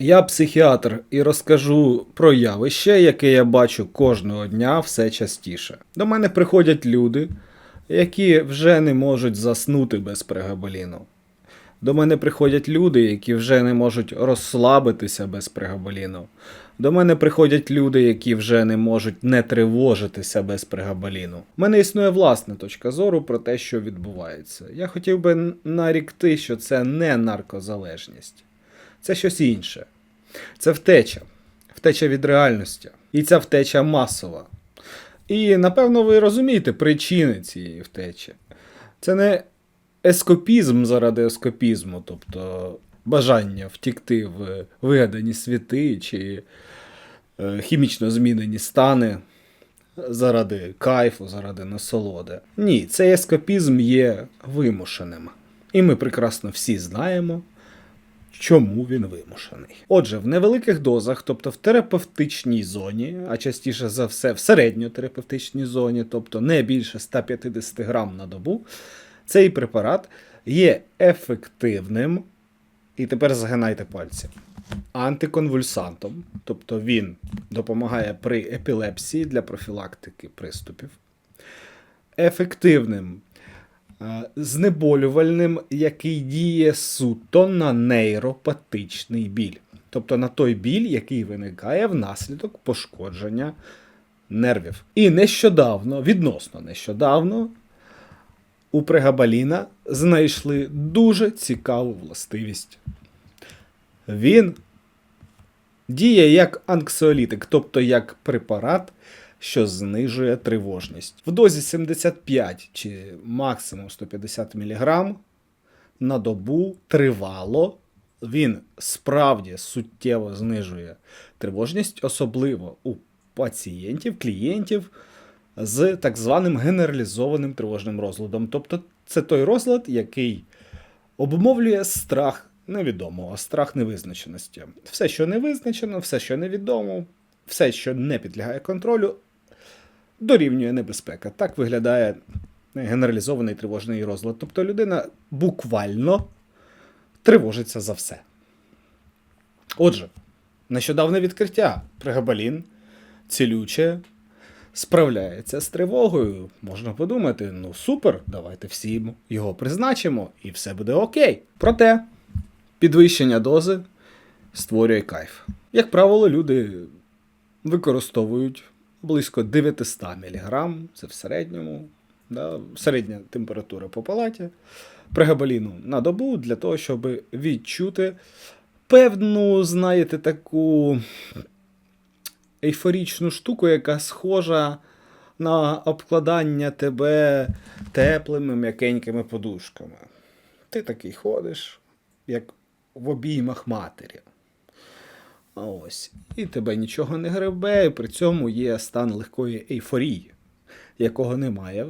Я психіатр і розкажу про явище, яке я бачу кожного дня все частіше. До мене приходять люди, які вже не можуть заснути без прегабеліну. До мене приходять люди, які вже не можуть розслабитися без прегабеліну. До мене приходять люди, які вже не можуть не тривожитися без прегабеліну. У мене існує власна точка зору про те, що відбувається. Я хотів би нарікти, що це не наркозалежність, це щось інше. Це втеча, втеча від реальності. І ця втеча масова. І напевно ви розумієте причини цієї втечі. Це не ескопізм заради ескопізму, тобто бажання втікти в вигадані світи чи е, хімічно змінені стани заради кайфу, заради насолоди. Ні, цей ескапізм є вимушеним. І ми прекрасно всі знаємо, чому він вимушений. Отже, в невеликих дозах, тобто в терапевтичній зоні, а частіше за все в середньотерапевтичній зоні, тобто не більше 150 грам на добу, цей препарат є ефективним. І тепер згинайте пальці. Антиконвульсантом, тобто він допомагає при епілепсії для профілактики приступів, ефективним знеболювальним, який діє суто на нейропатичний біль. Тобто на той біль, який виникає внаслідок пошкодження нервів. І нещодавно, відносно нещодавно, у прегабаліна знайшли дуже цікаву властивість. Він діє як анксіолітик, тобто як препарат, що знижує тривожність. В дозі 75 чи максимум 150 мг на добу тривало. Він справді суттєво знижує тривожність, особливо у пацієнтів, клієнтів з так званим генералізованим тривожним розладом. Тобто це той розлад, який обумовлює страх невідомого, страх невизначеності. Все, що не визначено, все, що невідомо, все, що не підлягає контролю, дорівнює небезпека. Так виглядає генералізований тривожний розлад. Тобто людина буквально тривожиться за все. Отже, нещодавне відкриття прегабалін цілюче справляється з тривогою. Можна подумати, ну супер, давайте всім його призначимо, і все буде окей. Проте підвищення дози створює кайф. Як правило, люди використовують близько 900 мг, це в середньому, да, середня температура по палаті, прегабаліну на добу для того, щоб відчути певну, знаєте, таку ейфорічну штуку, яка схожа на обкладання тебе теплими м'якенькими подушками. Ти такий ходиш, як в обіймах матері. Ось. І тебе нічого не гребе, і при цьому є стан легкої ейфорії, якого немає.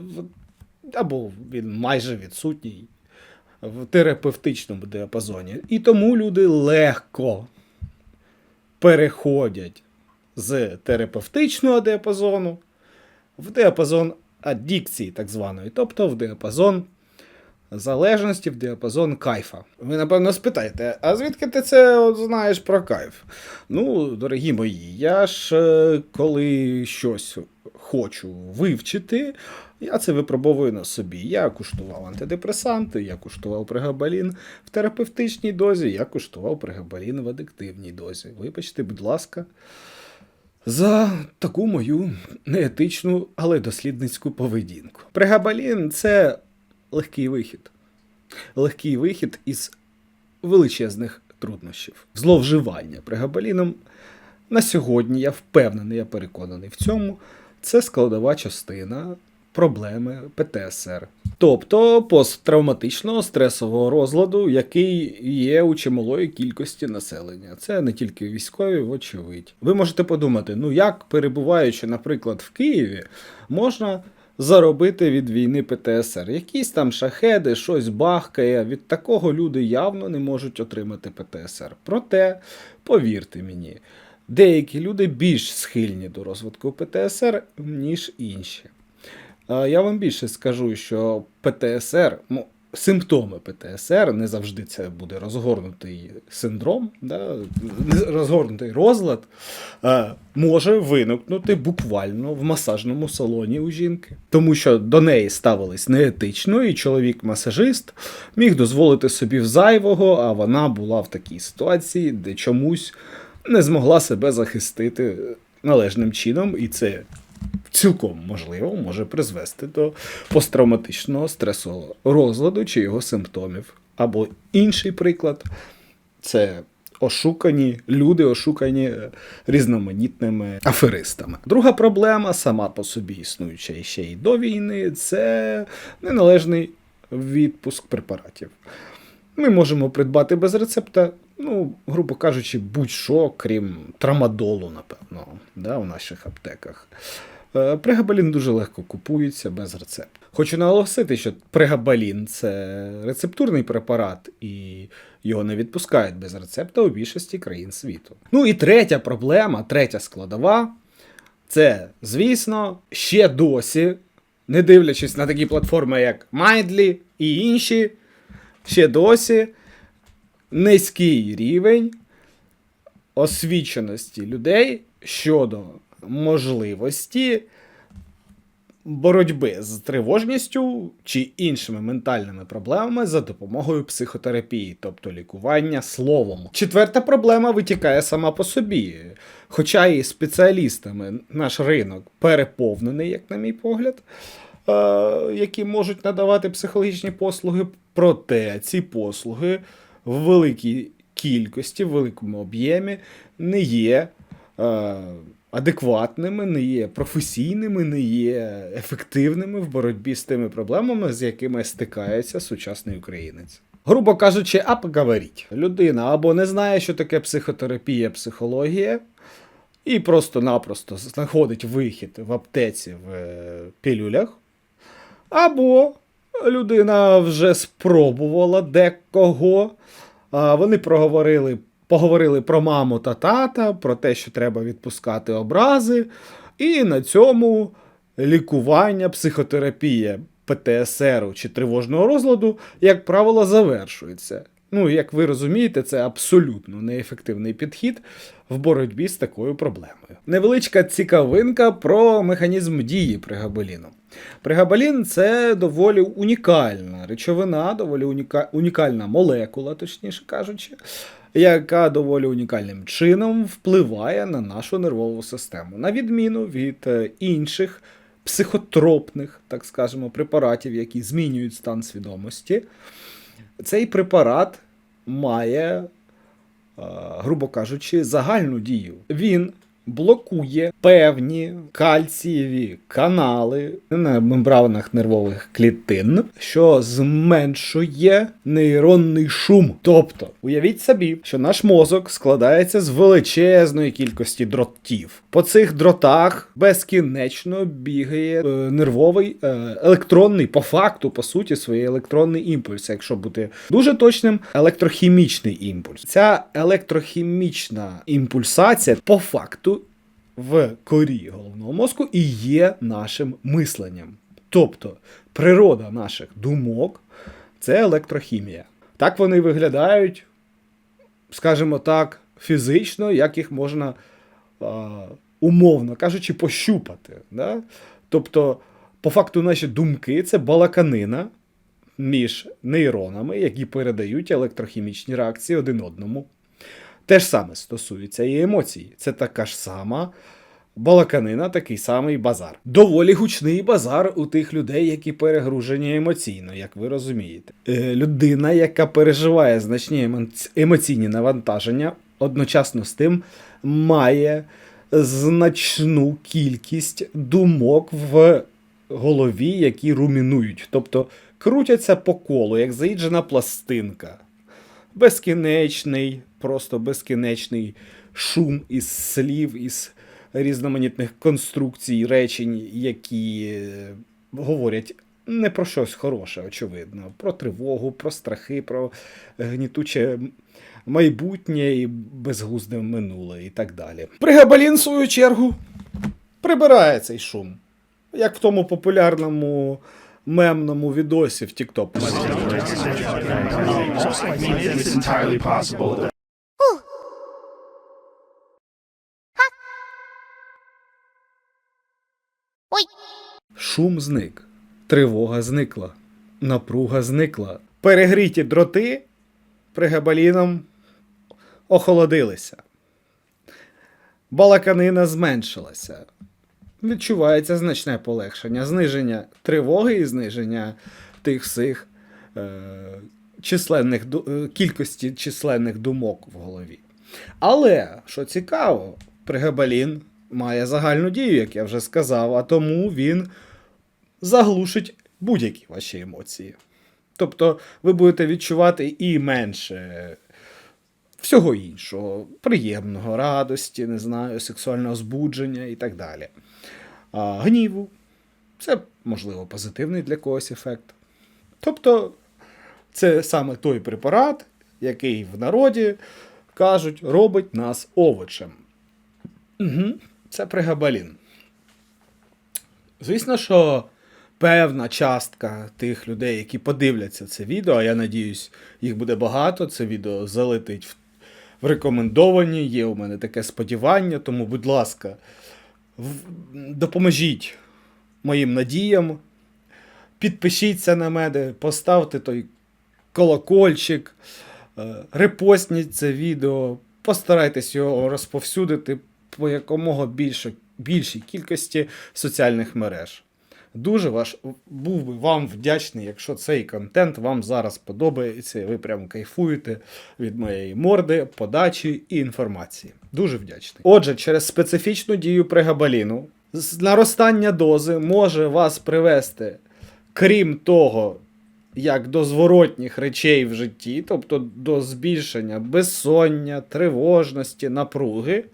Або він майже відсутній в терапевтичному діапазоні. І тому люди легко переходять з терапевтичного діапазону в діапазон аддикції, так званої, тобто в діапазон залежності, в діапазон кайфа. Ви, напевно, спитаєте, а звідки ти це от знаєш про кайф? Ну, дорогі мої, я ж е, коли щось хочу вивчити, я це випробовую на собі. Я куштував антидепресанти, я куштував прегабалін в терапевтичній дозі, я куштував прегабалін в адиктивній дозі. Вибачте, будь ласка, за таку мою неетичну, але дослідницьку поведінку. Прегабалін це легкий вихід. Легкий вихід із величезних труднощів. Зловживання прегабаліном на сьогодні, я впевнений, я переконаний в цьому, це складова частина проблеми ПТСР. Тобто посттравматичного стресового розладу, який є у чималої кількості населення. Це не тільки військові, вочевидь. Ви можете подумати, ну як перебуваючи, наприклад, в Києві, можна заробити від війни ПТСР. Якісь там шахеди, щось бахкає. Від такого люди явно не можуть отримати ПТСР. Проте, повірте мені, деякі люди більш схильні до розвитку ПТСР, ніж інші. Я вам більше скажу, що ПТСР, симптоми ПТСР, не завжди це буде розгорнутий синдром, да, розгорнутий розлад, е, може виникнути буквально в масажному салоні у жінки. Тому що до неї ставились неетично, і чоловік-масажист міг дозволити собі зайвого, а вона була в такій ситуації, де чомусь не змогла себе захистити належним чином, і це цілком можливо може призвести до посттравматичного стресового розладу чи його симптомів. Або інший приклад це ошукані люди, ошукані е, різноманітними аферистами. Друга проблема, сама по собі існуюча ще й до війни, це неналежний відпуск препаратів. Ми можемо придбати без рецепта, ну, грубо кажучи, будь-що, крім трамадолу, напевно, да, в наших аптеках. Е, Прегабалін дуже легко купується без рецепту. Хочу наголосити, що прегабалін це рецептурний препарат, і його не відпускають без рецепта у більшості країн світу. Ну і третя проблема, третя складова це, звісно, ще досі, не дивлячись на такі платформи, як Mindly і інші, ще досі низький рівень освіченості людей щодо можливості боротьби з тривожністю чи іншими ментальними проблемами за допомогою психотерапії, тобто лікування словом. Четверта проблема витікає сама по собі. Хоча і спеціалістами наш ринок переповнений, як на мій погляд, е, які можуть надавати психологічні послуги, проте ці послуги в великій кількості, в великому об'ємі не є е, адекватними, не є професійними, не є ефективними в боротьбі з тими проблемами, з якими стикається сучасний українець. Грубо кажучи, а поговоріть. Людина або не знає, що таке психотерапія, психологія, і просто-напросто знаходить вихід в аптеці в е, пілюлях, або людина вже спробувала декого. Вони проговорили, поговорили про маму та тата, про те, що треба відпускати образи. І на цьому лікування, психотерапія ПТСР чи тривожного розладу, як правило, завершується. Ну, як ви розумієте, це абсолютно неефективний підхід в боротьбі з такою проблемою. Невеличка цікавинка про механізм дії пригабеліну. Пригабелін це доволі унікальна речовина, доволі уніка... унікальна молекула, точніше кажучи, яка доволі унікальним чином впливає на нашу нервову систему, на відміну від е, інших психотропних, так скажемо, препаратів, які змінюють стан свідомості. Цей препарат має, е, грубо кажучи, загальну дію. Він блокує певні кальцієві канали на мембранах нервових клітин, що зменшує нейронний шум. Тобто, уявіть собі, що наш мозок складається з величезної кількості дротів. По цих дротах безкінечно бігає е, нервовий е, електронний, по факту, по суті, своєї електронний імпульс, якщо бути дуже точним, електрохімічний імпульс. Ця електрохімічна імпульсація по факту в корі головного мозку і є нашим мисленням. Тобто природа наших думок це електрохімія. Так вони виглядають, скажімо так, фізично, як їх можна, умовно кажучи, пощупати. Да? Тобто, по факту, наші думки це балаканина між нейронами, які передають електрохімічні реакції один одному. Те ж саме стосується і емоцій. Це така ж сама балаканина, такий самий базар. Доволі гучний базар у тих людей, які перегружені емоційно, як ви розумієте. Е, людина, яка переживає значні емоційні навантаження, одночасно з тим має значну кількість думок в голові, які румінують, тобто крутяться по колу, як заїджена пластинка безкінечний, просто безкінечний шум із слів, із різноманітних конструкцій, речень, які е, говорять не про щось хороше, очевидно, про тривогу, про страхи, про гнітуче майбутнє і безглузде минуле і так далі. Пригабалін, в свою чергу, прибирає цей шум. Як в тому популярному мемному відосі в TikTok. Шум зник, тривога зникла, напруга зникла. Перегріті дроти пригабаліном охолодилися. Балаканина зменшилася. Відчувається значне полегшення, зниження тривоги і зниження тих всіх е, численних, е, кількості численних думок в голові. Але, що цікаво, пригабалін має загальну дію, як я вже сказав, а тому він заглушить будь-які ваші емоції. Тобто ви будете відчувати і менше всього іншого, приємного, радості, не знаю, сексуального збудження і так далі. А, гніву. Це, можливо, позитивний для когось ефект. Тобто, це саме той препарат, який в народі кажуть, робить нас овочем. Угу. Це пригабалін. Звісно, що певна частка тих людей, які подивляться це відео, а я надіюсь, їх буде багато. Це відео залетить в, в рекомендовані. Є у мене таке сподівання, тому, будь ласка, в- допоможіть моїм надіям. Підпишіться на мене, поставте той колокольчик, е, репостніть це відео, постарайтесь його розповсюдити по якомога більшій кількості соціальних мереж. Дуже ваш, був би вам вдячний, якщо цей контент вам зараз подобається, і ви прям кайфуєте від моєї морди, подачі і інформації. Дуже вдячний. Отже, через специфічну дію прегабаліну наростання дози може вас привести, крім того, як до зворотніх речей в житті, тобто до збільшення безсоння, тривожності, напруги,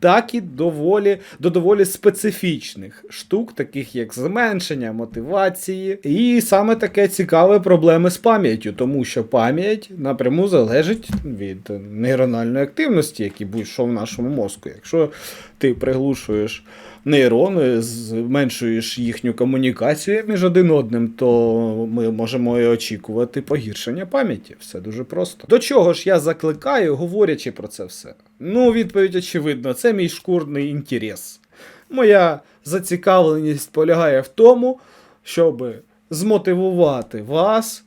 так і доволі, до доволі специфічних штук, таких як зменшення мотивації, і саме таке цікаве проблеми з пам'яттю, тому що пам'ять напряму залежить від нейрональної активності, які будь-що в нашому мозку. Якщо ти приглушуєш нейрони, зменшуєш їхню комунікацію між один одним, то ми можемо і очікувати погіршення пам'яті. Все дуже просто. До чого ж я закликаю, говорячи про це все? Ну, відповідь очевидно, це мій шкурний інтерес. Моя зацікавленість полягає в тому, щоб змотивувати вас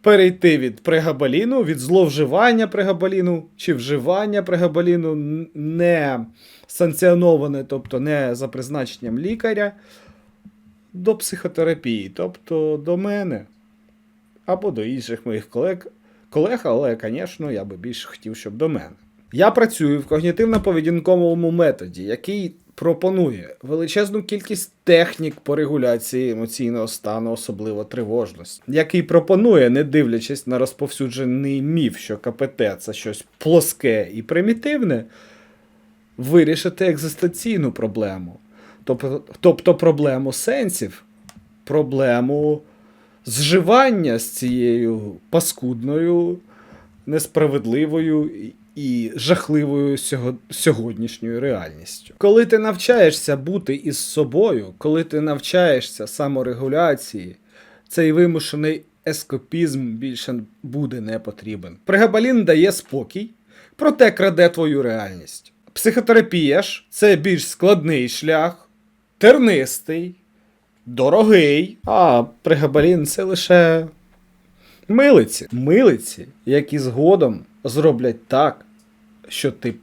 перейти від прегабаліну, від зловживання прегабаліну чи вживання прегабаліну не санкціоноване, тобто не за призначенням лікаря, до психотерапії, тобто до мене або до інших моїх колег, колег але, звісно, я би більше хотів, щоб до мене. Я працюю в когнітивно-поведінковому методі, який пропонує величезну кількість технік по регуляції емоційного стану, особливо тривожності, який пропонує, не дивлячись на розповсюджений міф, що КПТ це щось плоске і примітивне, вирішити екзистенційну проблему. Тобто, тобто проблему сенсів, проблему зживання з цією паскудною, несправедливою і- жахливою сього- сьогоднішньою реальністю. Коли ти навчаєшся бути із собою, коли ти навчаєшся саморегуляції, цей вимушений ескопізм більше буде не потрібен. Пригабалін дає спокій, проте краде твою реальність. Психотерапія ж це більш складний шлях, тернистий, дорогий, а пригабалін це лише милиці. Милиці, які згодом зроблять так, що ти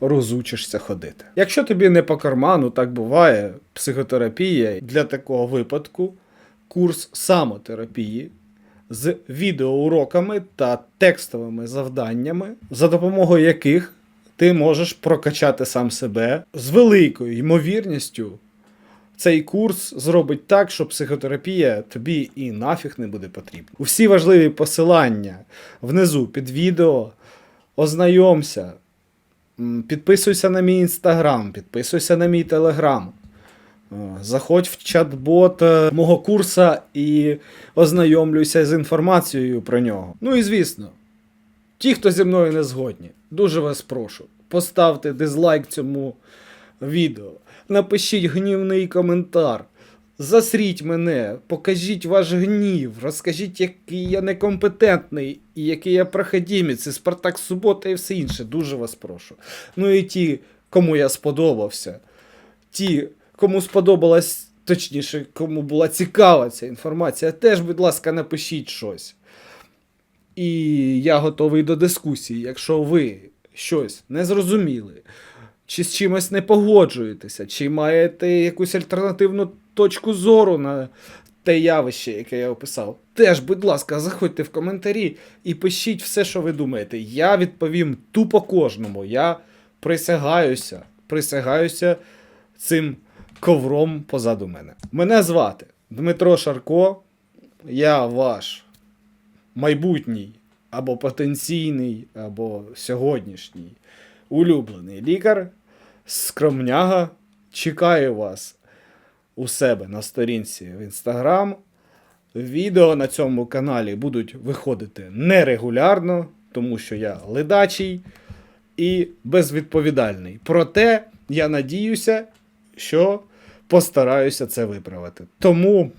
розучишся ходити. Якщо тобі не по карману, так буває, психотерапія для такого випадку, курс самотерапії з відеоуроками та текстовими завданнями, за допомогою яких ти можеш прокачати сам себе з великою ймовірністю. Цей курс зробить так, що психотерапія тобі і нафіг не буде потрібна. Усі важливі посилання внизу під відео. Ознайомся, підписуйся на мій інстаграм, підписуйся на мій телеграм. Заходь в чат-бот е, мого курса і ознайомлюйся з інформацією про нього. Ну і звісно, ті, хто зі мною не згодні, дуже вас прошу, поставте дизлайк цьому відео, напишіть гнівний коментар, Засріть мене, покажіть ваш гнів, розкажіть, який я некомпетентний і який я проходімець, і Спартак Субота і все інше. Дуже вас прошу. Ну і ті, кому я сподобався, ті, кому сподобалась, точніше, кому була цікава ця інформація, теж, будь ласка, напишіть щось. І я готовий до дискусії. Якщо ви щось не зрозуміли, чи з чимось не погоджуєтеся, чи маєте якусь альтернативну точку зору на те явище, яке я описав, теж, будь ласка, заходьте в коментарі і пишіть все, що ви думаєте. Я відповім тупо кожному. Я присягаюся, присягаюся цим ковром позаду мене. Мене звати Дмитро Шарко, я ваш майбутній або потенційний, або сьогоднішній улюблений лікар, скромняга. Чекаю вас у себе на сторінці в інстаграм. Відео на цьому каналі будуть виходити нерегулярно, тому що я ледачий і безвідповідальний. Проте я надіюся, що постараюся це виправити. Тому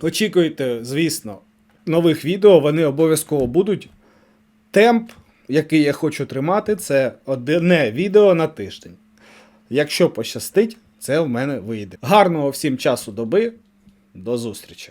очікуйте, звісно, нових відео. Вони обов'язково будуть. Темп, який я хочу тримати, це одне відео на тиждень. Якщо пощастить, це в мене вийде. Гарного всім часу доби. До зустрічі!